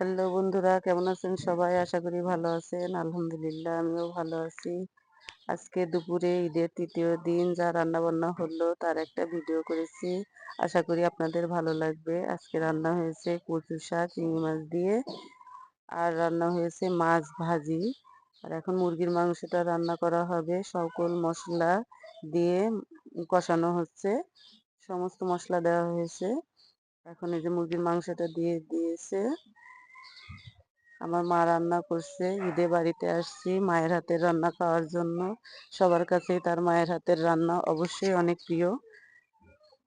Hello বন্ধুরা, কেমন আছেন সবাই? আশা করি ভালো আছেন। আলহামদুলিল্লাহ, আমিও ভালো আছি। আজকে দুপুরে ঈদের তৃতীয় দিন, যা রান্না বান্না হলো, তার একটা ভিডিও করেছি। আশা করি আপনাদের ভালো লাগবে। আজকে রান্না হয়েছে কচু শাক, চিংড়ি মাছ দিয়ে, আর রান্না হয়েছে মাছ ভাজি। আর এখন মুরগির মাংসটা রান্না করা হবে। সকল মশলা দিয়ে কষানো হচ্ছে। সমস্ত মশলা দেওয়া হয়েছে। এখন এই যে মুরগির মাংসটা দিয়ে দিয়েছে। আমার মা রান্না করছে, ঈদে বাড়িতে আসছি মায়ের হাতের রান্না খাওয়ার জন্য। সবার কাছেই তার মায়ের হাতের রান্না অবশ্যই অনেক প্রিয়।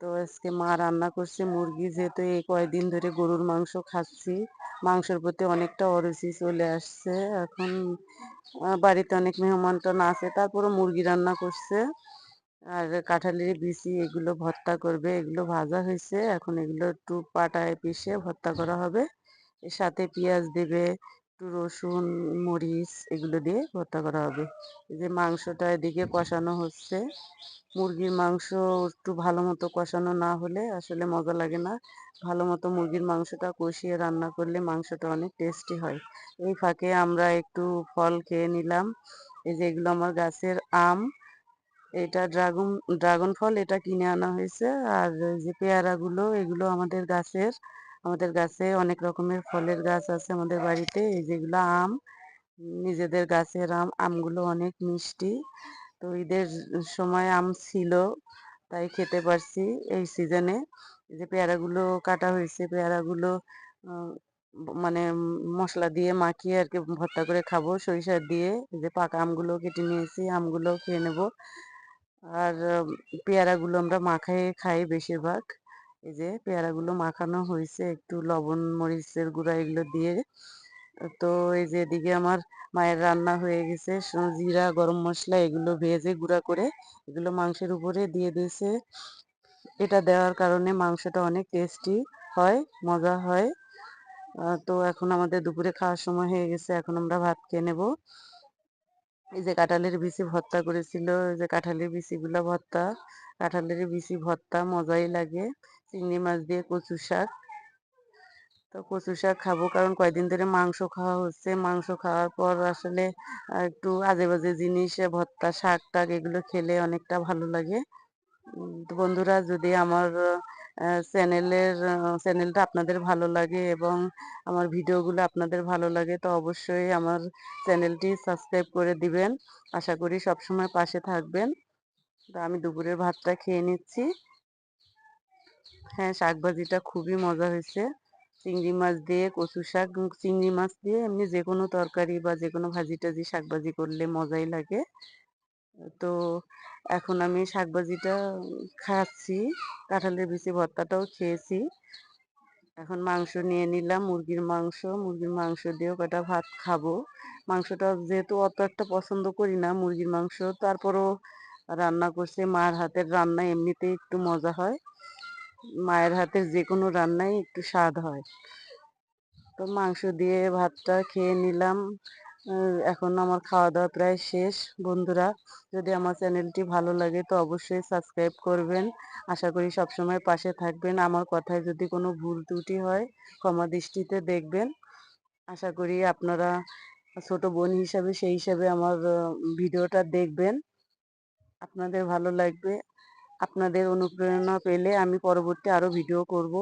তো আজকে মা রান্না করছে মুরগি, যেহেতু এই কয়দিন ধরে গরুর মাংস খাচ্ছি, মাংসের প্রতি অনেকটা অরুচি চলে আসছে। এখন বাড়িতে অনেক মেহমান টান আছে তারপরে মুরগি রান্না করছে। আর কাঁঠালের বিচি এগুলো ভর্তা করবে, এগুলো ভাজা হয়েছে, এখন এগুলো একটু পাটায় পিষে ভর্তা করা হবে। এর সাথে পেঁয়াজ দেবে, একটু রসুন, মরিচ এগুলো দিয়ে ভর্তা করা হবে। এই যে মাংসটা এদিকে কষানো হচ্ছে। মুরগির মাংস একটু ভালো মতো কষানো না হলে আসলে মজা লাগে না। ভালো মতো মুরগির মাংসটা কষিয়ে রান্না করলে মাংসটা অনেক টেস্টি হয়। এই ফাঁকে আমরা একটু ফল খেয়ে নিলাম। এই যে এগুলো আমার গাছের আম। এটা ড্রাগন ড্রাগন ফল এটা কিনে আনা হয়েছে। আর যে পেয়ারাগুলো এগুলো আমাদের গাছের আমাদের গাছে অনেক রকমের ফলের গাছ আছে আমাদের বাড়িতে, এই যেগুলো আম, নিজেদের গাছের আম, আমগুলো অনেক মিষ্টি। তো ঈদের সময় আম ছিল, তাই খেতে পারছি এই সিজনে যে পেয়ারাগুলো কাটা হয়েছে, পেয়ারাগুলো মানে মশলা দিয়ে মাখিয়ে আর কি ভর্তা করে খাব, সরিষা দিয়ে। যে পাকা আমগুলো কেটে নিয়েছি, আমগুলো খেয়ে নেব। আর পেয়ারাগুলো আমরা মাখাই খাই বেশিরভাগ। এই যে পেয়ারাগুলো মাখানো হয়েছে, একটু লবণ, মরিচের গুঁড়া এগুলো দিয়ে। তো এই যে এদিকে আমার মায়ের রান্না হয়ে গেছে জিরা, গরম মশলা এগুলো ভেজে গুঁড়া করে এগুলো মাংসের উপরে দিয়ে দিয়েছে। এটা দেওয়ার কারণে মাংসটা অনেক টেস্টি হয়, মজা হয়। তো এখন আমাদের দুপুরে খাওয়ার সময় হয়ে গেছে, এখন আমরা ভাত খেয়ে নেব। এই যে কাঁঠালের বিচি ভর্তা করেছিল যে কাঁঠালের বিচিগুলো ভর্তা, কাঁঠালের বিচি ভর্তা মজাই লাগে। চিংড়ি মাছ দিয়ে কচু শাক। তো কচু শাক খাব কারণ কয়দিন ধরে মাংস খাওয়া হচ্ছে। মাংস খাওয়ার পর আসলে একটু আজে বাজে জিনিস, ভর্তা, শাক টাক এগুলো খেলে অনেকটা ভালো লাগে। তো বন্ধুরা যদি আমার চ্যানেলের চ্যানেলটা আপনাদের ভালো লাগে এবং আমার ভিডিওগুলো আপনাদের ভালো লাগে, তো অবশ্যই আমার চ্যানেলটি সাবস্ক্রাইব করে দিবেন। আশা করি সবসময় পাশে থাকবেন। তো আমি দুপুরের ভাতটা খেয়ে নিচ্ছি। হ্যাঁ শাক ভাজিটা খুবই মজা হয়েছে। চিংড়ি মাছ দিয়ে, কচু শাক চিংড়ি মাছ দিয়ে, এমনি যে কোনো তরকারি বা যে কোনো ভাজি টাজি শাক ভাজি করলে মজাই লাগে। তো এখন আমি শাক ভাজিটা খাচ্ছি, কাঁঠালের বিচি ভর্তাটাও খেয়েছি। এখন মাংস নিয়ে নিলাম, মুরগির মাংস মুরগির মাংস দিয়েও কটা ভাত খাব। মাংসটা যেহেতু অত একটা পছন্দ করি না, মুরগির মাংস, তারপরও রান্না করছে, মার হাতের রান্না এমনিতেই একটু মজা হয়। মায়ের হাতের যে কোনো রান্নাই একটু স্বাদ হয়। তো মাংস দিয়ে ভাতটা খেয়ে নিলাম। এখন আমার খাওয়া দাওয়া প্রায় শেষ। বন্ধুরা, যদি আমার চ্যানেলটি ভালো লাগে তো অবশ্যই সাবস্ক্রাইব করবেন। আশা করি সবসময় পাশে থাকবেন। আমার কথায় যদি কোনো ভুল ত্রুটি হয়, ক্ষমা দৃষ্টিতে দেখবেন। আশা করি আপনারা ছোট বোন হিসাবে, সেই হিসাবে আমার ভিডিওটা দেখবেন। আপনাদের ভালো লাগবে। আপনাদের অনুপ্রেরণা পেলে আমি পরবর্তী আরও ভিডিও করব।